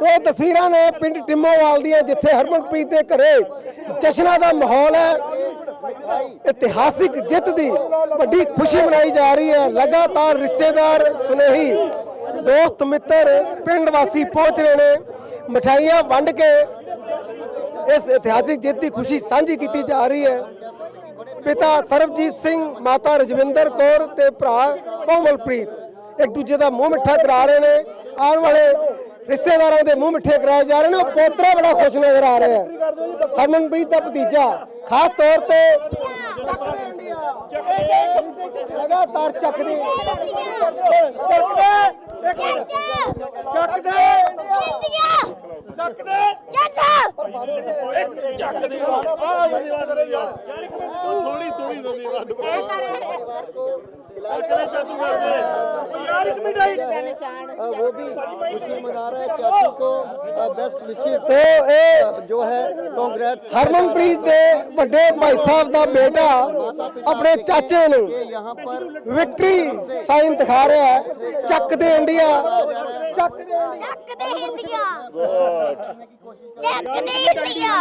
ਤੋ ਇਹ ਤਸਵੀਰਾਂ ਨੇ ਪਿੰਡ ਟਿੰਮੋਵਾਲ ਦੀਆਂ, ਜਿੱਥੇ ਹਰਮਨਪ੍ਰੀਤ ਦੇ ਘਰੇ ਜਸ਼ਨਾਂ ਦਾ ਮਾਹੌਲ ਹੈ। ਇਤਿਹਾਸਿਕ ਜਿੱਤ ਦੀ ਵੱਡੀ ਖੁਸ਼ੀ ਮਨਾਈ ਜਾ ਰਹੀ ਹੈ। ਲਗਾਤਾਰ ਰਿਸ਼ਤੇਦਾਰ, ਸੁਨੇਹੀ, ਦੋਸਤ, ਮਿੱਤਰ ਪਿੰਡ ਵਾਸੀ ਪਹੁੰਚ ਰਹੇ ਨੇ। ਮਠਾਈਆਂ ਵੰਡ ਕੇ ਇਸ ਇਤਿਹਾਸਿਕ ਜਿੱਤ ਦੀ ਖੁਸ਼ੀ ਸਾਂਝੀ ਕੀਤੀ ਜਾ ਰਹੀ ਹੈ। ਪਿਤਾ ਸਰਬਜੀਤ ਸਿੰਘ, ਮਾਤਾ ਰਜਵਿੰਦਰ ਕੌਰ ਤੇ ਭਰਾ ਕੋਮਲਪ੍ਰੀਤ ਇੱਕ ਦੂਜੇ ਦਾ ਮੂੰਹ ਮਿੱਠਾ ਕਰਾ ਰਹੇ ਨੇ। ਆਉਣ ਵਾਲੇ ਰਿਸ਼ਤੇਦਾਰਾਂ ਦੇ ਮੂੰਹ ਮਿੱਠੇ ਕਰਾਏ ਜਾ ਰਹੇ ਨੇ ਉਹ ਪੋਤਰਾ ਬੜਾ ਖੁਸ਼ ਨਜ਼ਰ ਆ ਰਿਹਾ ਹੈ। ਹਰਮਨਪ੍ਰੀਤ ਦਾ ਭਤੀਜਾ ਖਾਸ ਤੌਰ ਤੇ ਲਗਾਤਾਰ ਚੱਕਦੇ। वो भी खुशी मना रहा है चाचू को बेस्ट विशेष ਤੇ ਇਹ जो है कांग्रेस ਹਰਮਨਪ੍ਰੀਤ ਦੇ ਵੱਡੇ ਭਾਈ ਸਾਹਿਬ ਦਾ ਬੇਟਾ ਆਪਣੇ ਚਾਚੇ ਨੂੰ यहाँ पर ਵਿਕਟਰੀ ਸਾਈਨ ਦਿਖਾ ਰਿਹਾ ਹੈ ਚੱਕ ਦੇ ਇੰਡੀਆ ਚੱਕ ਦੇ ਇੰਡੀਆ ਚੱਕ ਦੇ ਇੰਡੀਆ ਚੱਕ ਦੇ ਇੰਡੀਆ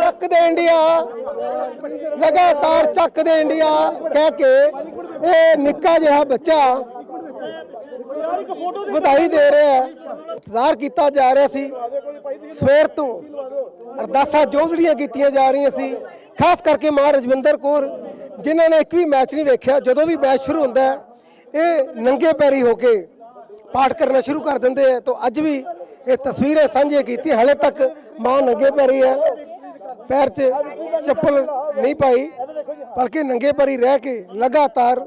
ਚੱਕ ਦੇ ਇੰਡੀਆ ਲਗਾਤਾਰ ਚੱਕ ਦੇ ਇੰਡੀਆ ਕਹਿ ਕੇ ਇਹ ਨਿੱਕਾ ਜਿਹਾ ਬੱਚਾ ਵਧਾਈ ਦੇ ਰਿਹਾ ਹੈ। ਇੰਤਜ਼ਾਰ ਕੀਤਾ ਜਾ ਰਿਹਾ ਸੀ। ਸਵੇਰ ਤੋਂ ਅਰਦਾਸਾਂ ਜੋਗੜੀਆਂ ਕੀਤੀਆਂ ਜਾ ਰਹੀਆਂ ਸੀ। ਖਾਸ ਕਰਕੇ ਮਾਂ ਰਜਵਿੰਦਰ ਕੌਰ, ਜਿਨ੍ਹਾਂ ਨੇ ਇੱਕ ਵੀ ਮੈਚ ਨਹੀਂ ਵੇਖਿਆ, ਜਦੋਂ ਵੀ ਮੈਚ ਸ਼ੁਰੂ ਹੁੰਦਾ ਹੈ, ਇਹ ਨੰਗੇ ਪੈਰੀ ਹੋ ਕੇ ਪਾਠ ਕਰਨਾ ਸ਼ੁਰੂ ਕਰ ਦਿੰਦੇ ਆ ਤਾਂ ਅੱਜ ਵੀ ਇਹ ਤਸਵੀਰਾਂ ਸਾਂਝੀਆਂ ਕੀਤੀ ਹਲੇ ਤੱਕ ਮਾਂ ਨੰਗੇ ਪੈਰੀ ਹੈ। ਪੈਰ 'ਚ ਚੱਪਲ ਨਹੀਂ ਪਾਈ। ਬਲਕਿ ਨੰਗੇ ਪਰੀ ਰਹਿ ਕੇ ਲਗਾਤਾਰ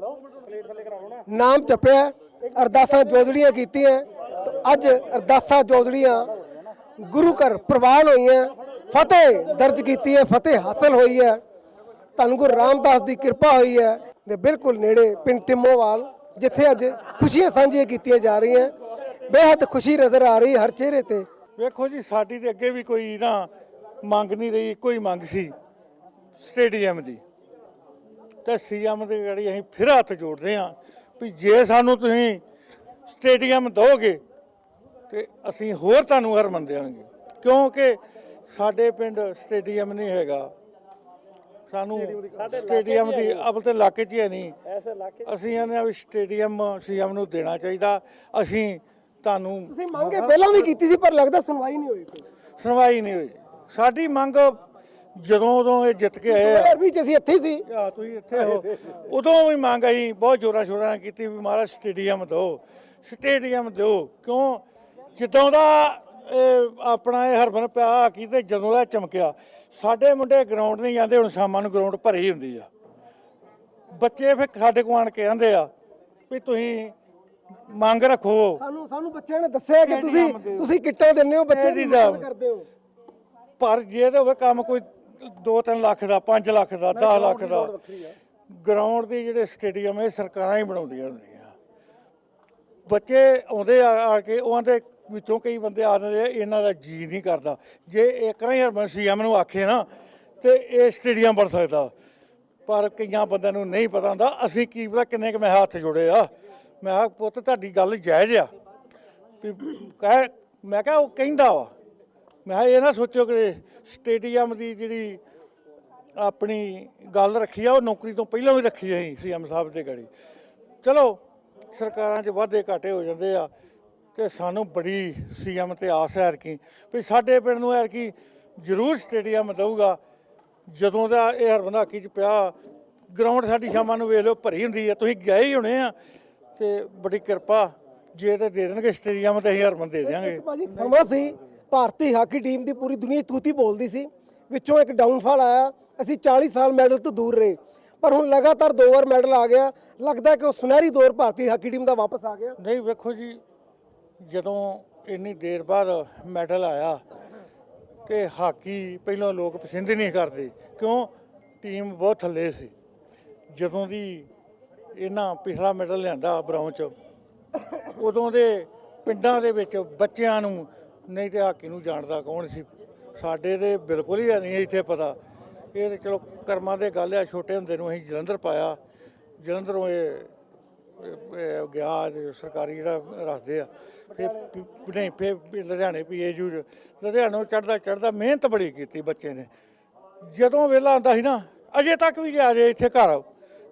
ਨਾਮ ਜਪਿਆ, ਅਰਦਾਸਾਂ ਜੋਦੜੀਆਂ ਕੀਤੀਆਂ ਅੱਜ ਅਰਦਾਸਾਂ ਜੋਦੜੀਆਂ ਗੁਰੂ ਘਰ ਪ੍ਰਵਾਨ ਹੋਈਆਂ, ਫਤਿਹ ਦਰਜ ਕੀਤੀ ਹੈ, ਫਤਿਹ ਹਾਸਲ ਹੋਈ ਹੈ। ਧੰਨ ਗੁਰੂ ਰਾਮਦਾਸ ਦੀ ਕਿਰਪਾ ਹੋਈ ਹੈ ਦੇ ਬਿਲਕੁਲ ਨੇੜੇ ਪਿੰਡ ਟਿਮੋਵਾਲ, ਜਿੱਥੇ ਅੱਜ ਖੁਸ਼ੀਆਂ ਸਾਂਝੀਆਂ ਕੀਤੀਆਂ ਜਾ ਰਹੀਆਂ। ਬੇਹੱਦ ਖੁਸ਼ੀ ਨਜ਼ਰ ਆ ਰਹੀ ਹਰ ਚਿਹਰੇ ਤੇ। ਵੇਖੋ ਜੀ, ਸਾਡੀ ਤੇ ਅੱਗੇ ਵੀ ਕੋਈ ਨਾ ਮੰਗ ਨਹੀਂ ਰਹੀ ਕੋਈ ਮੰਗ ਸੀ ਸਟੇਡੀਅਮ ਦੀ। ਤੇ ਸੀਐਮ ਦੇ ਗੜੀ ਅਸੀਂ ਫਿਰ ਹੱਥ ਜੋੜਦੇ ਹਾਂ ਵੀ ਜੇ ਸਾਨੂੰ ਤੁਸੀਂ ਸਟੇਡੀਅਮ ਦਿਓਗੇ ਤੇ ਅਸੀਂ ਹੋਰ ਤੁਹਾਨੂੰ ਹਰਮਨ ਦੇਵਾਂਗੇ ਕਿਉਂਕਿ ਸਾਡੇ ਪਿੰਡ ਸਟੇਡੀਅਮ ਨਹੀਂ ਹੈਗਾ। ਸਾਨੂੰ ਸਟੇਡੀਅਮ ਦੀ ਅਬਲ ਤੇ ਇਲਾਕੇ 'ਚ ਹੀ ਨਹੀਂ। ਅਸੀਂ ਇਹਨੇ ਵੀ ਸਟੇਡੀਅਮ ਸੀਐਮ ਨੂੰ ਦੇਣਾ ਚਾਹੀਦਾ। ਅਸੀਂ ਤੁਹਾਨੂੰ ਤੁਸੀਂ ਮੰਗੇ ਪਹਿਲਾਂ ਵੀ ਕੀਤੀ ਸੀ ਪਰ ਲੱਗਦਾ ਸੁਣਵਾਈ ਨਹੀਂ ਹੋਈ ਸੁਣਵਾਈ ਨਹੀਂ ਹੋਈ। ਸਾਡੀ ਮੰਗ ਜਦੋਂ ਉਦੋਂ ਇਹ ਜਿੱਤ ਕੇ ਆਏ ਆ। ਵਿੱਚ ਅਸੀਂ ਇੱਥੇ ਹੀ ਸੀ। ਆ ਤੁਸੀਂ ਇੱਥੇ ਹੋ। ਉਦੋਂ ਵੀ ਮੰਗ ਆਈ ਬਹੁਤ ਜੋਰਾ ਸ਼ੋਰਾ ਨਾਲ ਕੀਤੀ ਵੀ ਮਹਾਰਾਜ ਸਟੇਡੀਅਮ ਦਿਓ। ਸਟੇਡੀਅਮ ਦਿਓ। ਕਿਉਂ? ਜਿੱਦੋਂ ਦਾ ਇਹ ਆਪਣਾ ਇਹ ਹਰਬਨ ਪਿਆ ਕੀ ਤੇ ਜਦੋਂ ਦਾ ਚਮਕਿਆ ਸਾਡੇ ਮੁੰਡੇ ਗਰਾਊਂਡ ਨਹੀਂ ਜਾਂਦੇ ਹੁਣ ਸ਼ਾਮਾਂ ਨੂੰ ਗਰਾਊਂਡ ਭਰੀ ਹੁੰਦੀ ਆ। ਬੱਚੇ ਫਿਰ ਸਾਡੇ ਕੋਲ ਆਣ ਕੇ ਕਹਿੰਦੇ ਆ ਵੀ ਤੁਸੀਂ ਮੰਗ ਰੱਖੋ। ਸਾਨੂੰ ਸਾਨੂੰ ਬੱਚਿਆਂ ਨੇ ਦੱਸਿਆ ਕਿ ਤੁਸੀਂ ਤੁਸੀਂ ਕਿੱਟਾਂ ਦਿੰਦੇ ਹੋ ਬੱਚੇ ਦੀ ਕਰਦੇ ਹੋ। ਪਰ ਜੇ ਤੇ ਹੋਵੇ ਕੰਮ ਕੋਈ 2-3 ਲੱਖ ਦਾ 5 ਲੱਖ ਦਾ 10 ਲੱਖ ਦਾ ਗਰਾਊਂਡ ਦੀ ਜਿਹੜੇ ਸਟੇਡੀਅਮ ਇਹ ਸਰਕਾਰਾਂ ਹੀ ਬਣਾਉਂਦੀਆਂ ਹੁੰਦੀਆਂ। ਬੱਚੇ ਆਉਂਦੇ ਆ ਆ ਕੇ ਉਹਨਾਂ ਦੇ ਵਿੱਚੋਂ ਕਈ ਬੰਦੇ ਆ ਜਾਂਦੇ ਆ, ਇਹਨਾਂ ਦਾ ਜੀ ਨਹੀਂ ਕਰਦਾ। ਜੇ ਇੱਕ ਨਾ ਹਰਮਨ ਸੀਐਮ ਨੂੰ ਆਖੇ ਨਾ ਤੇ ਇਹ ਸਟੇਡੀਅਮ ਬਣ ਸਕਦਾ। ਪਰ ਕਈਆਂ ਬੰਦਿਆਂ ਨੂੰ ਨਹੀਂ ਪਤਾ ਹੁੰਦਾ ਅਸੀਂ ਕੀ ਪਤਾ ਕਿੰਨੇ ਕੁ ਮੈਂ ਹੱਥ ਜੋੜੇ ਆ। ਮੈਂ ਕਿਹਾ ਪੁੱਤ ਤੁਹਾਡੀ ਗੱਲ ਜਾਇਜ਼ ਆ। ਵੀ ਕਹਿ ਮੈਂ ਕਿਹਾ ਉਹ ਕਹਿੰਦਾ ਵਾ ਮੈਂ ਕਿਹਾ, ਇਹ ਨਾ ਸੋਚੋ ਕਿ ਸਟੇਡੀਅਮ ਦੀ ਜਿਹੜੀ ਆਪਣੀ ਗੱਲ ਰੱਖੀ ਆ, ਉਹ ਨੌਕਰੀ ਤੋਂ ਪਹਿਲਾਂ ਵੀ ਰੱਖੀ ਸੀ ਸੀਐਮ ਸਾਹਿਬ ਦੇ ਗੜੀ। ਚਲੋ, ਸਰਕਾਰਾਂ 'ਚ ਵਾਧੇ ਘਾਟੇ ਹੋ ਜਾਂਦੇ ਆ ਤੇ ਸਾਨੂੰ ਬੜੀ ਸੀਐਮ ਤੇ ਆਸ ਹੈ ਕਿ ਵੀ ਸਾਡੇ ਪਿੰਡ ਨੂੰ ਹੈ ਕਿ ਜ਼ਰੂਰ ਸਟੇਡੀਅਮ ਦਊਗਾ। ਜਦੋਂ ਦਾ ਇਹ ਹਰਬੰਦਾਕੀ 'ਚ ਪਿਆ ਗਰਾਊਂਡ ਸਾਡੀ ਸ਼ਾਮਾਂ ਨੂੰ ਵੇਖ ਲਓ, ਭਰੀ ਹੁੰਦੀ ਆ। ਤੁਸੀਂ ਗਏ ਹੀ ਹੋਣੇ ਆ ਤੇ ਬੜੀ ਕਿਰਪਾ ਜੇ ਤੇ ਦੇ ਦੇਣਗੇ ਸਟੇਡੀਅਮ ਤੇ ਅਸੀਂ ਹਰਮਨ ਦੇ ਭਾਜੀ ਇੱਕ ਸਮਾਂ ਸੀ। ਭਾਰਤੀ ਹਾਕੀ ਟੀਮ ਦੀ ਪੂਰੀ ਦੁਨੀਆ ਤੂਤੀ ਬੋਲਦੀ ਸੀ। ਵਿੱਚੋਂ ਇੱਕ ਡਾਊਨਫਾਲ ਆਇਆ। ਅਸੀਂ 40 ਸਾਲ ਮੈਡਲ ਤੋਂ ਦੂਰ ਰਹੇ। ਪਰ ਹੁਣ ਲਗਾਤਾਰ ਦੋ ਵਾਰ ਮੈਡਲ ਆ ਗਿਆ। ਲੱਗਦਾ ਕਿ ਉਹ ਸੁਨਹਿਰੀ ਦੌਰ ਭਾਰਤੀ ਹਾਕੀ ਟੀਮ ਦਾ ਵਾਪਸ ਆ ਗਿਆ। ਨਹੀਂ ਵੇਖੋ ਜੀ ਜਦੋਂ ਇੰਨੀ ਦੇਰ ਬਾਅਦ ਮੈਡਲ ਆਇਆ ਤੇ ਹਾਕੀ ਪਹਿਲਾਂ ਲੋਕ ਪਸੰਦ ਹੀ ਨਹੀਂ ਕਰਦੇ ਕਿਉਂ? ਟੀਮ ਬਹੁਤ ਥੱਲੇ ਸੀ। ਜਦੋਂ ਦੀ ਇਹਨਾਂ ਪਿਛਲਾ ਮੈਡਲ ਲਿਆਂਦਾ ਬ੍ਰੌਂਜ ਚ ਉਦੋਂ ਦੇ ਪਿੰਡਾਂ ਦੇ ਵਿੱਚ ਬੱਚਿਆਂ ਨੂੰ, ਨਹੀਂ ਤੇ ਹਾਕੀ ਨੂੰ ਜਾਣਦਾ ਕੌਣ ਸੀ? ਸਾਡੇ ਦੇ ਬਿਲਕੁਲ ਹੀ ਨਹੀਂ ਇੱਥੇ ਪਤਾ। ਇਹ ਤੇ ਚਲੋ ਕਰਮਾਂ ਦੇ ਗੱਲ ਆ ਛੋਟੇ ਹੁੰਦੇ ਨੂੰ ਅਸੀਂ ਜਲੰਧਰ ਪਾਇਆ। ਜਲੰਧਰੋਂ ਇਹ, ਇਹ- ਗਿਆ ਸਰਕਾਰੀ ਜਿਹੜਾ ਰੱਖਦੇ ਆ। ਫਿਰ ਪ- ਨਹੀਂ, ਫਿਰ ਲੁਧਿਆਣੇ ਪੀਏਯੂ ਲੁਧਿਆਣੋਂ ਚੜਦਾ ਚੜਦਾ ਮਿਹਨਤ ਬੜੀ ਕੀਤੀ ਬੱਚੇ ਨੇ। ਜਦੋਂ ਵੇਲਾ ਆਉਂਦਾ ਸੀ ਨਾ, ਅਜੇ ਤੱਕ ਵੀ ਗਿਆ ਜੇ ਇੱਥੇ ਘਰ।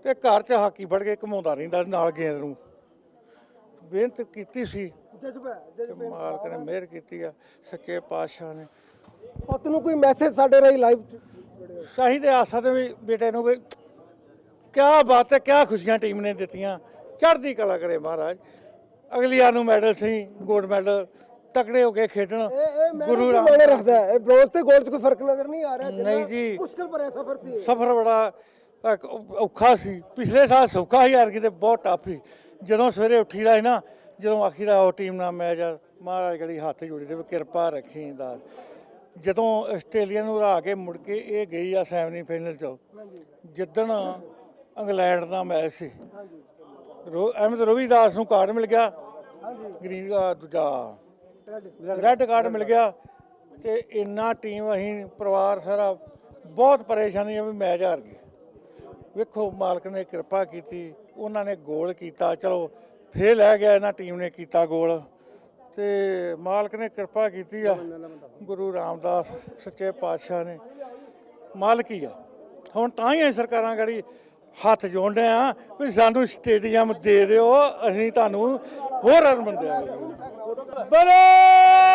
ਤੇ ਘਰ 'ਚ ਹਾਕੀ ਫੜ ਕੇ ਘਮਾਉਂਦਾ ਰਹਿੰਦਾ ਨਾਲ ਗੇਂਦ ਨੂੰ। ਮਿਹਨਤ ਕੀਤੀ ਸੀ ਜਜ਼ਬਾ ਮਾਲਕ ਨੇ ਮਿਹਰ ਕੀਤੀ ਆ ਸੱਚੇ ਪਾਤਸ਼ਾਹ ਨੇ। ਪੁੱਤ ਨੂੰ ਕੋਈ ਮੈਸੇਜ ਸਾਡੇ ਰਾਹੀਂ ਲਾਈਵ ਸ਼ਾਹੀਦ ਆਸਾ ਦੇ ਵੀ ਬੇਟੇ ਨੂੰ ਵੀ ਕਿਆ ਬਾਤ ਹੈ ਕਿਆ ਖੁਸ਼ੀਆਂ ਟੀਮ ਨੇ ਦਿੱਤੀਆਂ। ਚੜ੍ਹਦੀ ਕਲਾ ਕਰੇ ਮਹਾਰਾਜ। ਅਗਲੀ ਵਾਰ ਨੂੰ ਮੈਡਲ ਸਹੀ 골ਡ ਮੈਡਲ ਤਕੜੇ ਹੋ ਕੇ ਖੇਡਣ। ਗੁਰੂ ਰਾਮ ਮਾਨੇ ਰੱਖਦਾ ਹੈ? ਇਹ ਬ੍ਰੋਂਜ਼ ਤੇ 골ਡ 'ਚ ਕੋਈ ਫ਼ਰਕ ਨਜ਼ਰ ਨਹੀਂ ਆ ਰਿਹਾ ਨਹੀਂ ਜੀ। ਮੁਸ਼ਕਲ ਭਰਿਆ ਸਫ਼ਰ ਸੀ। ਸਫ਼ਰ ਬੜਾ ਔਖਾ ਸੀ। ਪਿਛਲੇ ਸਾਲ ਸੌਖਾ ਸੀ ਯਾਰ ਕਿਤੇ ਬਹੁਤ ਟਫ ਸੀ। ਜਦੋਂ ਸਵੇਰੇ ਉੱਠੀਦਾ ਸੀ ਨਾ, ਜਦੋਂ ਆਖੀਦਾ ਉਹ ਟੀਮ ਨਾਲ ਮੈਚ ਆ ਮਹਾਰਾਜ ਗੜੀ ਹੱਥ ਜੋੜੀ ਦੇ ਵੀ ਕਿਰਪਾ ਰੱਖੀ ਦਾ ਜਦੋਂ ਆਸਟ੍ਰੇਲੀਆ ਨੂੰ ਹਰਾ ਕੇ ਮੁੜ ਕੇ ਇਹ ਗਈ ਆ ਸੈਮੀ ਫਾਈਨਲ ਚ, ਜਿੱਦਣ ਇੰਗਲੈਂਡ ਦਾ ਮੈਚ ਸੀ, ਰੋ ਅਹਿਮਦ ਰਵੀਦਾਸ ਨੂੰ ਕਾਰਡ ਮਿਲ ਗਿਆ, ਗ੍ਰੀਨ ਦਾ ਦੂਜਾ ਰੈੱਡ ਕਾਰਡ ਮਿਲ ਗਿਆ ਤੇ ਇੰਨਾ ਟੀਮ ਅਸੀਂ ਪਰਿਵਾਰ ਸਾਰਾ ਬਹੁਤ ਪਰੇਸ਼ਾਨੀ ਆ ਵੀ ਮੈਚ ਹਾਰ ਗਏ। ਵੇਖੋ, ਮਾਲਕ ਨੇ ਕਿਰਪਾ ਕੀਤੀ, ਉਹਨਾਂ ਨੇ ਗੋਲ ਕੀਤਾ। ਚਲੋ, ਫੇਰ ਲੈ ਗਿਆ ਇਹਨਾਂ ਟੀਮ ਨੇ ਕੀਤਾ ਗੋਲ। ਤੇ ਮਾਲਕ ਨੇ ਕਿਰਪਾ ਕੀਤੀ ਆ। ਗੁਰੂ ਰਾਮਦਾਸ, ਸੱਚੇ ਪਾਤਸ਼ਾਹ ਨੇ। ਮਾਲਕ ਹੀ ਆ। ਹੁਣ ਤਾਂ ਹੀ ਅਸੀਂ ਸਰਕਾਰਾਂ ਗੜੀ ਹੱਥ ਜੋੜਦੇ ਆ ਵੀ ਸਾਨੂੰ ਸਟੇਡੀਅਮ ਦੇ ਦਿਓ, ਅਸੀਂ ਤੁਹਾਨੂੰ ਹੋਰ ਅਰਮਨ ਦਿਆਂਗੇ ਬਲੇ!